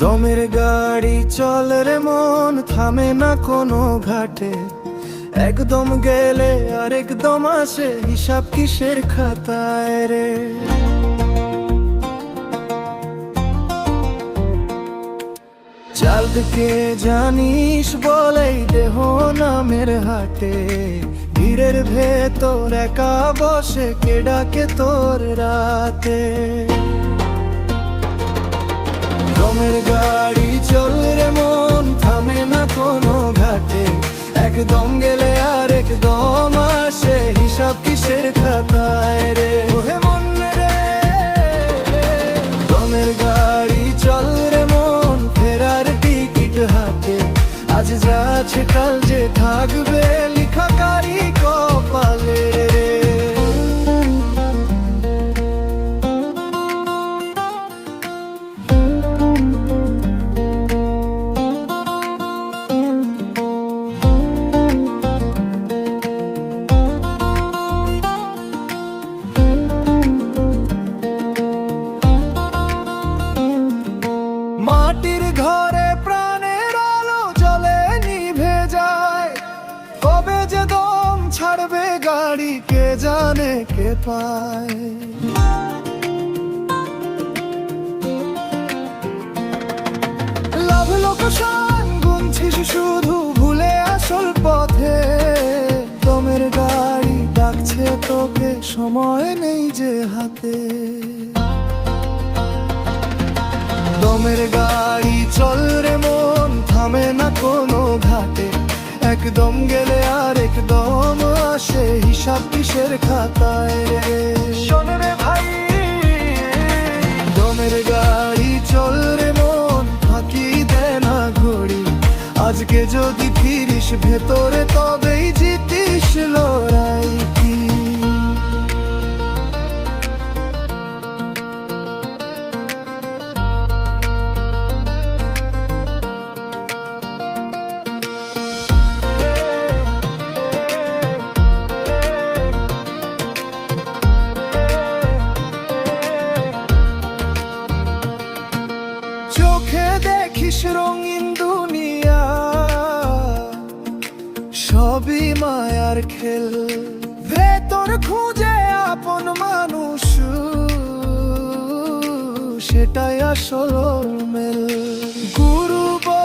দমের গাড়ি চল রে মন, থামে না কোনো ঘাটে। একদম গেলে আর একদম আসে, হিসাব কিসের খাতায় রে? চাল থেকে জানিস বলেই দেহ নামের হাটে। ভিড়ের ভেতর একা বসে, কে ডাকে তোর রাতে? দমের গাড়ি চল রে মন থামে না কোনো ঘাটে। একদম গেলে আর একদম আসে, হিসাব কিসের খাতায় রে? ওহে মন রে দমের গাড়ি চল রে মন, ফেরার টিকিট হাতে। আজ যা আছে কাল যে থাকবে, লিখা কারি ছাড়বে গাড়ি, কে জানে কে পায়। লাভ শুধু ভুলে আসল পথে। দমের গাড়ি ডাকছে তোকে, সময় নেই যে হাতে। দমের গাড়ি চল রে মন, থামে না কোনো ঘাটে। একদম গেলে হিসাব কিসের খাতায় রে? শোন রে ভাই। দমের গাড়ি চল রে মন ফাঁকি দে না ঘড়ি। আজকে যদি ফিরিস ভেতরে তবেই জিতিস লড়াই। দেখিস রঙিন দুনিয়া সবই মায়ার খেল। ভেতর খুঁজে আপন মানুষ সেটাই আসল মেল।